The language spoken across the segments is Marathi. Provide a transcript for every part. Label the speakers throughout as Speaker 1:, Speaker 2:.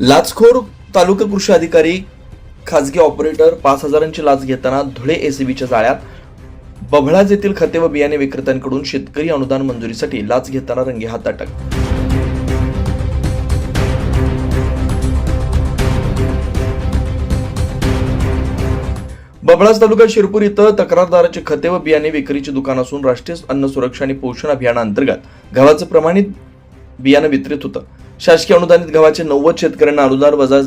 Speaker 1: लाचखोर तालुका कृषी अधिकारी खाजगी ऑपरेटर पाच हजारांची लाच घेताना धुळे एसीबीच्या जाळ्यात बभळाज येथील खते व बियाणे विक्रेत्यांकडून शेतकरी अनुदान मंजुरीसाठी लाच घेताना रंगेहात अटक. बबळाज तालुका शिरपूर इथं तक्रारदाराचे खते व बियाणे विक्रीचे दुकान असून राष्ट्रीय अन्न सुरक्षा आणि पोषण अभियानाअंतर्गत गव्हाचं प्रमाणित बियाणं वितरित होतं. शासकीय अनुदानित गव्हाचे नव्वद शेतकऱ्यांना अनुदान वजा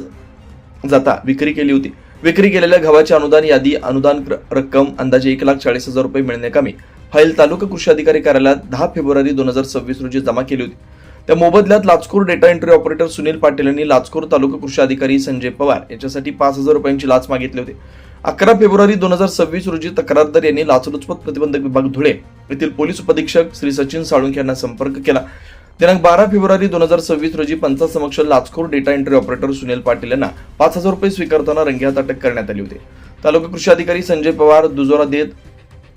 Speaker 1: जाता विक्री केली होती. विक्री केलेल्या गव्हाची अनुदान यादी अनुदान रक्कम अंदाजे एक लाख चाळीस हजार रुपये मिळण्याकामी फाईल तालुका कृषी अधिकारी कार्यालयात दहा फेब्रुवारी दोन हजार सव्वीस रोजी जमा केली होती. त्या मोबदल्यात लाचखोर data entry operator Sunil Patil यांनी लाचखोर तालुका कृषी अधिकारी संजय पवार यांच्यासाठी पाच हजार रुपयांची लाच मागितली होती. अकरा फेब्रुवारी दोन हजार सव्वीस रोजी तक्रारदार यांनी लाचलुचपत प्रतिबंधक विभाग धुळे येथील पोलीस उपअधीक्षक श्री सचिन साळुंखे यांना संपर्क केला. दिनांक बारा फेब्रुवारी दोन हजार सव्वीस रोजी पंचासमक्ष लाचखोर data entry operator Sunil Patil यांना पाच हजार रुपये स्वीकारताना रंगेहात अटक करण्यात आली होती. तालुका कृषी अधिकारी संजय पवार दुजोरा देत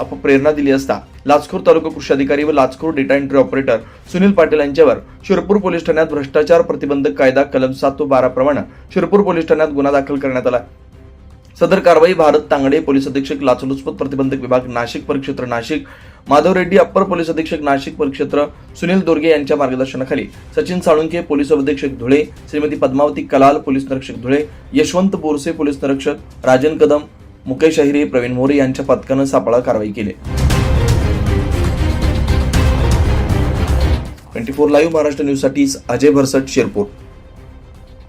Speaker 1: अपप्रेरणा दिली असता लाचखोर तालुका कृषी अधिकारी व लाचखोर data entry operator Sunil Patil यांच्यावर शिरपूर पोलीस ठाण्यात भ्रष्टाचार प्रतिबंधक कायदा कलम सात व बारा प्रमाणे शिरपूर पोलीस ठाण्यात गुन्हा दाखल करण्यात आला. सदर कारवाई भारत तांगडे पोलीस अधीक्षक लाचलुचपत प्रतिबंधक विभाग नाशिक परिक्षेत्र नाशिक माधव रेड्डी अप्पर पोलीस अधीक्षक नाशिक परिक्षेत्र सुनील दोर्गे यांच्या मार्गदर्शनाखाली सचिन साळुंके पोलीस अधीक्षक धुळे श्रीमती पद्मावती कलाल पोलीस निरीक्षक धुळे यशवंत बोरसे पोलीस निरीक्षक राजन कदम मुकेश अहिरे प्रवीण मोरे यांच्या पथकानं सापळा कारवाई केली. ट्वेंटी फोर लाईव्ह महाराष्ट्र न्यूजसाठी अजय भरसट शिरपूर.